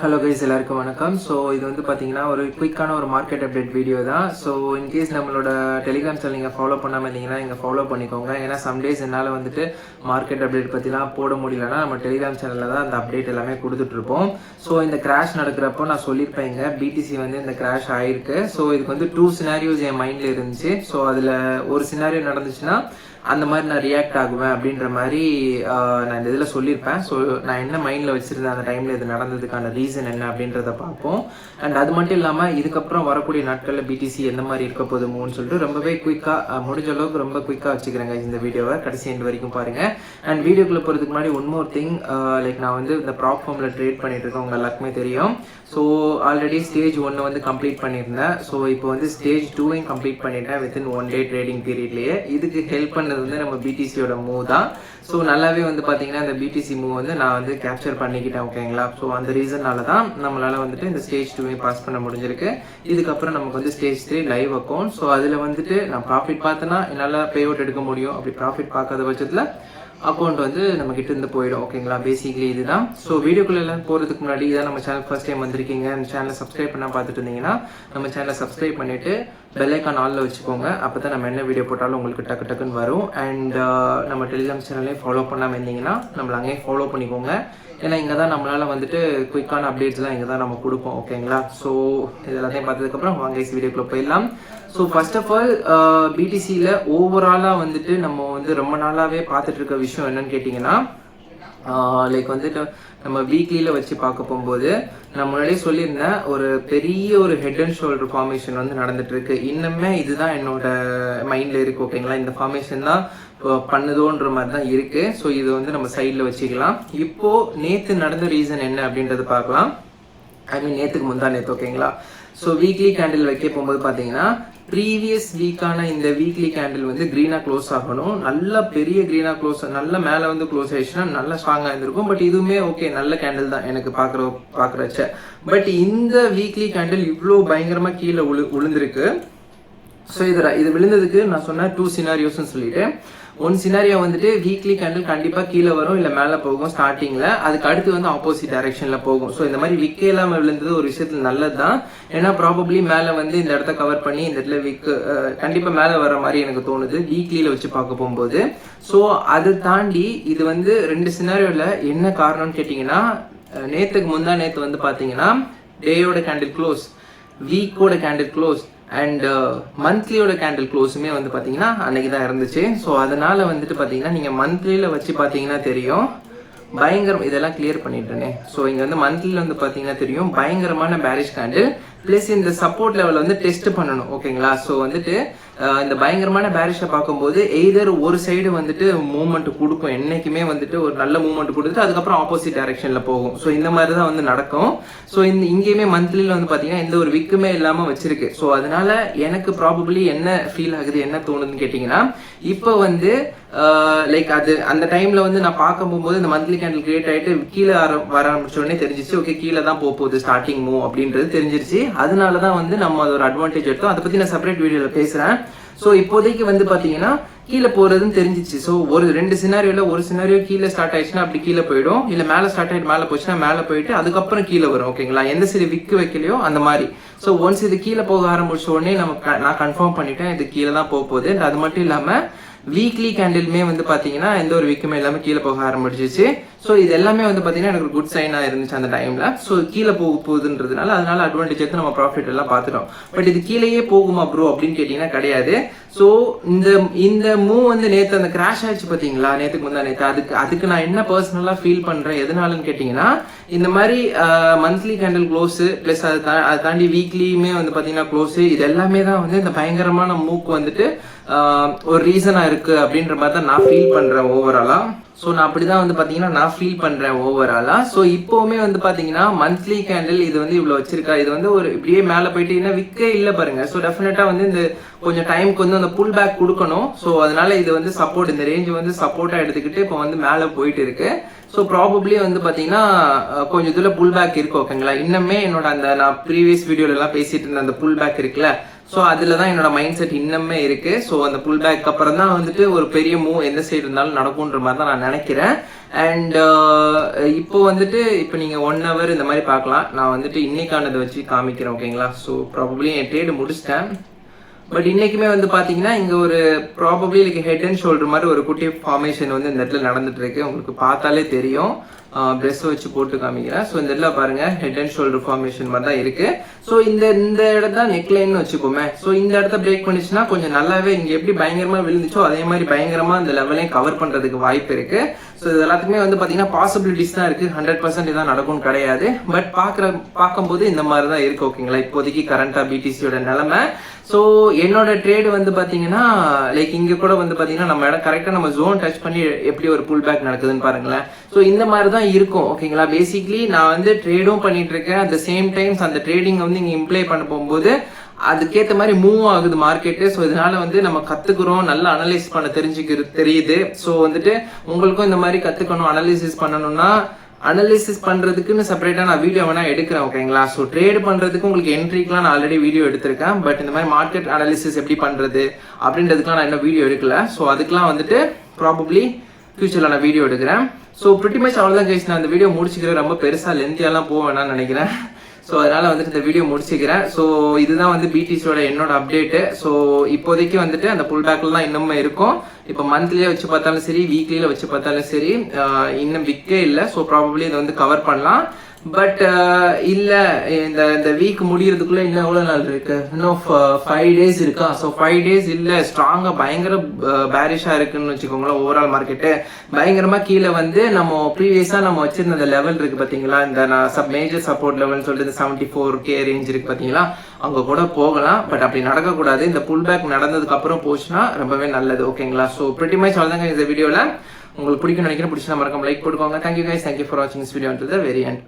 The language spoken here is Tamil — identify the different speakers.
Speaker 1: ஹலோ கைஸ் எல்லாருக்கும் வணக்கம். ஸோ இது வந்து பார்த்தீங்கன்னா ஒரு குயிக்கான ஒரு மார்க்கெட் அப்டேட் வீடியோ தான். ஸோ இன்கேஸ் நம்மளோட டெலிகிராம் சேனல் நீங்கள் ஃபாலோ பண்ணாமல் இருந்தீங்கன்னா நீங்கள் ஃபாலோ பண்ணிக்கோங்க. ஏன்னா சம்டேஸ் என்னால் வந்துட்டு மார்க்கெட் அப்டேட் பற்றிலாம் போட முடியலன்னா நம்ம டெலிகிராம் சேனலில் தான் அந்த அப்டேட் எல்லாமே கொடுத்துட்ருப்போம். ஸோ இந்த கிராஷ் நடக்கிறப்போ நான் சொல்லியிருப்பேங்க பிடிசி வந்து இந்த கிராஷ் ஆயிருக்கு. ஸோ இதுக்கு வந்து டூ சினாரியோஸ் என் மைண்டில் இருந்துச்சு. ஸோ அதில் ஒரு சினாரியோ நடந்துச்சுன்னா அந்த மாதிரி நான் ரியாக்ட் ஆகுவேன் அப்படின்ற மாதிரி நான் இந்த இதில் சொல்லியிருப்பேன். ஸோ நான் என்ன மைண்டில் வச்சுருந்தேன் அந்த டைமில் இது நடந்ததுக்கான ரீசன் என்ன அப்படின்றத பார்ப்போம். அண்ட் அது மட்டும் இல்லாமல் இதுக்கப்புறம் வரக்கூடிய நாட்களில் பிடிசி எந்த மாதிரி இருக்க போதுமோன்னு சொல்லிட்டு ரொம்பவே குயிக்காக முடிஞ்ச அளவுக்கு ரொம்ப குயிக்காக வச்சுக்கிறேங்க இந்த வீடியோவை கடைசி எண்டு வரைக்கும் பாருங்கள் அண்ட் வீடியோக்குள்ளே போகிறதுக்கு முன்னாடி ஒன் மோர் திங் லைக் நான் வந்து இந்த ப்ராப் ஃபார்மில் ட்ரேட் பண்ணிட்டு இருக்கேன் உங்கள் எல்லாருக்குமே தெரியும். ஸோ ஆல்ரெடி ஸ்டேஜ் ஒன்று வந்து கம்ப்ளீட் பண்ணியிருந்தேன். ஸோ இப்போ வந்து ஸ்டேஜ் டூவையும் கம்ப்ளீட் பண்ணிட்டேன் வித்தின் ஒன் டே ட்ரேடிங் பீரியட்லேயே இதுக்கு ஹெல்ப் பண்ணது வந்து நம்ம பிடிசியோட மூவ் தான். ஸோ நல்லாவே வந்து பார்த்தீங்கன்னா இந்த பிடிசி மூவ் வந்து நான் வந்து கேப்சர் பண்ணிக்கிட்டேன் ஓகேங்களா ஸோ அந்த ரீசனால தான் நம்மளால வந்துட்டு இந்த ஸ்டேஜ் டூவே பாஸ் பண்ண முடிஞ்சிருக்கு. இதுக்கப்புறம் நமக்கு வந்து stage three live account so அதில் வந்துட்டு நான் ப்ராஃபிட் பார்த்தேன்னா என்னால் பே அவுட் எடுக்க முடியும். அப்படி ப்ராஃபிட் பார்க்காத பட்சத்தில் அக்கௌண்ட் வந்து நம்ம கிட்ட இருந்து போயிடும் ஓகேங்களா பேசிக்லி இதுதான். ஸோ வீடியோக்குள்ள எல்லாம் போகிறதுக்கு முன்னாடி இதான் நம்ம சேனல் ஃபர்ஸ்ட் டைம் வந்திருக்கீங்க. அந்த சேனலை சப்ஸ்கிரைப் பண்ணால் பார்த்துட்டு இருந்தீங்கன்னா நம்ம சேனலை சப்ஸ்கிரைப் பண்ணிட்டு பெல்லைக்கான் ஐக்கான் வச்சுக்கோங்க. அப்போ தான் நம்ம என்ன வீடியோ போட்டாலும் உங்களுக்கு டக்கு டக்குன்னு வரும். அண்ட் uh, நம்ம டெலிகிராம் சேனலையும் ஃபாலோ பண்ணாமல் இருந்தீங்கன்னா நம்மளை அங்கேயும் ஃபாலோ பண்ணிக்கோங்க. ஏன்னா இங்கே தான் நம்மளால் வந்துட்டு குயிக்கான அப்டேட்ஸ்லாம் இங்கே தான் நம்ம கொடுப்போம். ஓகேங்களா ஸோ இது எல்லாத்தையும் பார்த்ததுக்கப்புறம் வாங்க வீடியோக்குள்ளே போயிடலாம். ஸோ ஃபர்ஸ்ட் ஆஃப் ஆல் பிடிசியில் ஓவராலாக வந்துட்டு நம்ம வந்து ரொம்ப நாளாகவே பார்த்துட்டு இருக்க விஷயம் என்னன்னு கேட்டிங்கன்னா லைக் வந்துட்டு நம்ம வீக்லியில் வச்சு பார்க்க போகும்போது நான் முன்னாடியே சொல்லியிருந்தேன் ஒரு பெரிய ஒரு ஹெட் அண்ட் ஷோல்டர் ஃபார்மேஷன் வந்து நடந்துட்டு இருக்கு இன்னுமே இதுதான் என்னோட மைண்டில் இருக்கு ஓகேங்களா இந்த ஃபார்மேஷன் தான் பண்ணுதோன்ற மாதிரி தான் இருக்கு. ஸோ இது வந்து நம்ம சைடில் வச்சுக்கலாம். இப்போ நேற்று நடந்த ரீசன் என்ன அப்படின்றத பார்க்கலாம். ஐ மீன் நேற்றுக்கு முந்தா நேற்று ஓகேங்களா ஸோ வீக்லி கேண்டில் வைக்க போகும்போது பார்த்தீங்கன்னா ப்ரீவியஸ் வீக்கான இந்த வீக்லி கேண்டில் வந்து க்ரீனாக க்ளோஸ் ஆகணும். நல்ல பெரிய க்ரீனாக க்ளோஸ் நல்ல மேலே வந்து க்ளோஸ் ஆயிடுச்சுன்னா நல்ல ஸ்ட்ராங்காக இருந்திருக்கும். பட் இதுவுமே ஓகே நல்ல கேண்டில் தான் எனக்கு பார்க்குற பார்க்குறச்ச. பட் இந்த வீக்லி கேண்டில் இவ்வளோ பயங்கரமாக கீழே உழு உளுந்திருக்கு ஸோ இதில் இது விழுந்ததுக்கு நான் சொன்ன டூ சினாரியோஸ்னு சொல்லிட்டு ஒன் சினாரியோ வந்துட்டு வீக்லி கேண்டில் கண்டிப்பாக கீழே வரும் இல்லை மேலே போகும் ஸ்டார்டிங்கில் அதுக்கு அடுத்து வந்து ஆப்போசிட் டைரக்ஷனில் போகும். ஸோ இந்த மாதிரி விக்க இல்லாமல் விழுந்தது ஒரு விஷயத்தில் நல்லது தான் ஏன்னா ப்ராபப்ளி மேலே வந்து இந்த இடத்த கவர் பண்ணி இந்த இடத்துல விக்கு கண்டிப்பாக மேலே வர மாதிரி எனக்கு தோணுது. வீக்லியில் வச்சு பார்க்க போகும்போது. ஸோ அதை தாண்டி இது வந்து ரெண்டு சினாரியோவில் என்ன காரணம்னு கேட்டிங்கன்னா நேற்றுக்கு முந்தா நேற்று வந்து பார்த்தீங்கன்னா டேயோட கேண்டில் க்ளோஸ் வீக்கோட கேண்டில் க்ளோஸ் அண்ட் மந்த்லியோட கேண்டில் க்ளோஸுமே வந்து பார்த்தீங்கன்னா அன்றைக்கி தான் இருந்துச்சு. ஸோ அதனால வந்துட்டு பார்த்தீங்கன்னா நீங்கள் மந்த்லியில் வச்சு பார்த்தீங்கன்னா தெரியும். பயங்கரம் இதெல்லாம் கிளியர் பண்ணிட்டேனே. ஸோ இங்கே வந்து மந்த்லியில் வந்து பார்த்தீங்கன்னா தெரியும். பயங்கரமான பேரிஷ் கேண்டில் ப்ளஸ் இந்த சப்போர்ட் லெவல் வந்து டெஸ்ட் பண்ணணும் ஓகேங்களா ஸோ வந்துட்டு இந்த பயங்கரமான பேரிஷை பார்க்கும்போது எய்தர் ஒரு சைடு வந்துட்டு மூவ்மெண்ட் கொடுக்கும் என்னைக்குமே வந்துட்டு ஒரு நல்ல மூவ்மெண்ட் கொடுத்துட்டு அதுக்கப்புறம் ஆப்போசிட் டைரக்ஷனில் போகும். ஸோ இந்த மாதிரி தான் வந்து நடக்கும். ஸோ இந்த இங்கேயுமே மந்த்லியில் வந்து பார்த்தீங்கன்னா எந்த ஒரு விக்குமே இல்லாமல் வச்சிருக்கு. ஸோ அதனால எனக்கு ப்ராபபிளி என்ன ஃபீல் ஆகுது என்ன தோணுதுன்னு கேட்டிங்கன்னா இப்போ வந்து லைக் அது அந்த டைம்ல வந்து நான் பார்க்க போகும்போது இந்த மந்த்லி கேண்டில் கிரியேட் ஆகிட்டு கீழே வர ஆரம்பிச்ச உடனே தெரிஞ்சிச்சு ஓகே கீழே தான் போக போகுது ஸ்டார்டிங் மூவ் அப்படின்றது தெரிஞ்சிருச்சு. அதனால தான் வந்து நம்ம அதோட அட்வான்டேஜ் எடுத்தோம். அதை பற்றி நான் செப்பரேட் வீடியோவில் பேசுகிறேன் ஸோ இப்போதைக்கு வந்து பார்த்தீங்கன்னா கீழே போகிறதுன்னு தெரிஞ்சிச்சு. ஸோ ஒரு ரெண்டு சினாரியோவில் ஒரு சினாரியோ கீழே ஸ்டார்ட் ஆயிடுச்சுன்னா அப்படி கீழே போயிடும். இல்லை மேலே ஸ்டார்ட் ஆகிட்டு மேலே போச்சுன்னா மேலே போயிட்டு அதுக்கப்புறம் கீழே வரும். ஓகேங்களா? எந்த சரி விக்கு வைக்கலையோ அந்த மாதிரி. ஸோ ஒன்ஸ் இது கீழே போக ஆரம்பிச்ச உடனே நம்ம நான் கன்ஃபார்ம் பண்ணிட்டேன். இது கீழே தான் போக போகுது. அது மட்டும் இல்லாமல் வீக்லி கேண்டிலுமே வந்து பார்த்தீங்கன்னா எந்த ஒரு விக்குமே இல்லாமல் கீழே போக ஆரம்பிச்சிச்சு ஸோ இது எல்லாமே வந்து பார்த்தீங்கன்னா எனக்கு குட் சைனாக இருந்துச்சு அந்த டைமில் ஸோ கீழே போக போகுதுன்றதுனால அதனால அட்வான்டேஜ் எடுத்து நம்ம ப்ராஃபிட் எல்லாம் பார்த்துட்டோம் பட் இது கீழேயே போகுமா ப்ரோ அப்படின்னு கேட்டிங்கன்னா கிடையாது. ஸோ இந்த இந்த மூவ் வந்து நேற்று அந்த கிராஷ் ஆயிடுச்சு பார்த்தீங்களா நேற்றுக்கு முந்தா நேற்று அதுக்கு அதுக்கு நான் என்ன பர்சனலாக ஃபீல் பண்ணுறேன் எதனாலன்னு கேட்டிங்கன்னா இந்த மாதிரி மந்த்லி கேண்டில் க்ளோஸு ப்ளஸ் அதை தா- அதை தாண்டி வீக்லியுமே வந்து பார்த்தீங்கன்னா க்ளோஸு இது எல்லாமே தான் வந்து இந்த பயங்கரமான மூக்கு வந்துட்டு ஒரு ரீசனா இருக்கு அப்படின்ற மாதிரி தான் நான் ஃபீல் பண்றேன் ஓவராலா ஸோ நான் அப்படி தான் வந்து பார்த்தீங்கன்னா நான் ஃபீல் பண்ணுறேன் ஓவராலாக ஸோ இப்போவுமே வந்து பார்த்தீங்கன்னா மந்த்லி கேண்டில் இது வந்து இவ்வளோ வச்சிருக்கா. இது வந்து ஒரு இப்படியே மேலே போயிட்டு இன்னும் விற்கே இல்லை பாருங்க. ஸோ டெஃபினட்டாக வந்து இந்த கொஞ்சம் டைம்க்கு வந்து அந்த புல் பேக் கொடுக்கணும். ஸோ அதனால இது வந்து சப்போர்ட் இந்த ரேஞ்ச் வந்து சப்போர்ட்டாக எடுத்துக்கிட்டு இப்போ வந்து மேலே போயிட்டு இருக்கு. ஸோ ப்ராபப்ளி வந்து பார்த்தீங்கன்னா கொஞ்சம் இதில் புல் பேக் இருக்கு ஓகேங்களா இன்னுமே என்னோட அந்த நான் ப்ரீவியஸ் வீடியோலலாம் பேசிட்டு இருந்த அந்த புல் பேக் இருக்குல்ல? ஸோ அதில் தான் என்னோட மைண்ட் செட் இன்னுமே இருக்கு. ஸோ அந்த புல் பேக் அப்புறம் தான் வந்துட்டு ஒரு பெரிய மூவ் எந்த சைடு இருந்தாலும் நடக்கும்ன்ற மாதிரி தான் நான் நினைக்கிறேன். அண்ட் uh, இப்போ வந்துட்டு இப்போ நீங்கள் ஒன் ஹவர் இந்த மாதிரி பார்க்கலாம். நான் வந்துட்டு இன்னைக்கானதை வச்சு காமிக்கிறேன் ஓகேங்களா? ஸோ ப்ராபப்ளி என் ட்ரேடு முடிச்சிட்டேன். பட் இன்னைக்குமே வந்து பார்த்தீங்கன்னா இங்கே ஒரு probably like head and shoulder மாதிரி ஒரு குட்டி ஃபார்மேஷன் வந்து இந்த இடத்துல நடந்துட்டு இருக்கு. உங்களுக்கு பார்த்தாலே தெரியும். ப்ரெஸ் வச்சு போட்டு காமிக்கிறேன். ஸோ இந்த இடத்துல பாருங்க ஹெட் அண்ட் ஷோல்டர் ஃபார்மேஷன் மாதிரி தான் இருக்கு. ஸோ இந்த இந்த இடம் தான் நெக்லைன் வச்சுக்கோமே. ஸோ இந்த இடத்த பிரேக் பண்ணிச்சுன்னா கொஞ்சம் நல்லாவே இங்க எப்படி பயங்கரமா விழுந்துச்சோ அதே மாதிரி பயங்கரமா இந்த லெவலையும் கவர் பண்றதுக்கு வாய்ப்பு இருக்கு. ஸோ இது எல்லாத்துக்குமே வந்து பாத்தீங்கன்னா பாசிபிலிட்டிஸ் தான் இருக்கு. ஹண்ட்ரட் பர்சன்ட் இதான் நடக்கும் கிடையாது. பட் பாக்குற பார்க்கும்போது இந்த மாதிரி தான் இருக்கு ஓகேங்களா இப்போதைக்கு கரண்டா பிடிசியோட நிலைமை. ஸோ என்னோட ட்ரேடு வந்து பாத்தீங்கன்னா லைக் இங்க கூட வந்து பாத்தீங்கன்னா நம்ம இடம் கரெக்டா நம்ம ஜோன் டச் பண்ணி எப்படி ஒரு புல் பேக் நடக்குதுன்னு பாருங்களேன். ஸோ இந்த மாதிரி தான் தான் இருக்கும் ஓகேங்களா பேசிக்லி நான் வந்து ட்ரேடும் பண்ணிட்டு இருக்கேன் அட் த சேம் டைம்ஸ் அந்த ட்ரேடிங் வந்து இங்கே இம்ப்ளை பண்ண போகும்போது அதுக்கேற்ற மாதிரி மூவ் ஆகுது மார்க்கெட்டு ஸோ இதனால வந்து நம்ம கத்துக்கிறோம் நல்லா அனலைஸ் பண்ண தெரிஞ்சுக்கிறது தெரியுது. ஸோ வந்துட்டு உங்களுக்கும் இந்த மாதிரி கத்துக்கணும் அனலிசிஸ் பண்ணணும்னா அனலிசிஸ் பண்றதுக்குன்னு செப்பரேட்டா நான் வீடியோ வேணா எடுக்கிறேன் ஓகேங்களா ஸோ ட்ரேட் பண்றதுக்கு உங்களுக்கு என்ட்ரிக்கெலாம் நான் ஆல்ரெடி வீடியோ எடுத்திருக்கேன். பட் இந்த மாதிரி மார்க்கெட் அனலிசிஸ் எப்படி பண்றது அப்படின்றதுக்குலாம் நான் இன்னும் வீடியோ எடுக்கல. ஸோ அதுக்கெலாம் வந்துட்டு ப்ராபப்ளி ஃபியூச்சரில் நான் வீடியோ எடுக்கிறேன். ஸோ ப்ரிட்டி மச் அவ்வளோதான் கைஸ் நான் இந்த வீடியோ முடிச்சுக்கிறேன். ரொம்ப பெருசாக லென்த்தியாலாம் போக வேணாம்னு நினைக்கிறேன். ஸோ அதனால் வந்துட்டு இந்த வீடியோ முடிச்சுக்கிறேன். ஸோ இதுதான் வந்து பிடிசியோட என்னோட அப்டேட்டு ஸோ இப்போதைக்கு வந்துட்டு அந்த புல் பேக்கில் தான் இன்னுமே இருக்கும். இப்போ மந்த்லியே வச்சு பார்த்தாலும் சரி வீக்லியில் வச்சு பார்த்தாலும் சரி இன்னும் விற்கே இல்லை. ஸோ ப்ராபப்ளி இதை வந்து கவர் பண்ணலாம். பட் uh, இல்லை இந்த இந்த வீக் முடியறதுக்குள்ள இன்னும் எவ்வளவு நாள் இருக்கு? இன்னும் ஃபைவ் டேஸ் இருக்கா? ஸோ ஃபைவ் டேஸ் இல்லை ஸ்ட்ராங்காக பயங்கர uh, பேரிஷாக இருக்குன்னு வச்சுக்கோங்களேன் ஓவரால் மார்க்கெட்டு பயங்கரமாக கீழே வந்து நம்ம ப்ரீவியஸாக நம்ம வச்சிருந்த லெவல் இருக்கு பார்த்தீங்களா இந்த நான் சப் மேஜர் சப்போர்ட் லெவல்னு சொல்லிட்டு இந்த செவன்டி ஃபோர் கே ரேஞ்ச் இருக்கு பார்த்தீங்களா அங்க கூட போகலாம் பட் அப்படி நடக்கக்கூடாது. இந்த புல் பேக் நடந்ததுக்கு அப்புறம் போச்சுன்னா ரொம்பவே நல்லது ஓகேங்களா ஸோ பிரிட்டி மச் அவ்வளோதாங்க இந்த வீடியோவில் உங்களுக்கு பிடிக்கும் நினைக்கிறேன் பிடிச்சா மறக்காம லைக் போட்டுக்கோங்க. Thank you guys thank you for வாட்சிங் this video to the very and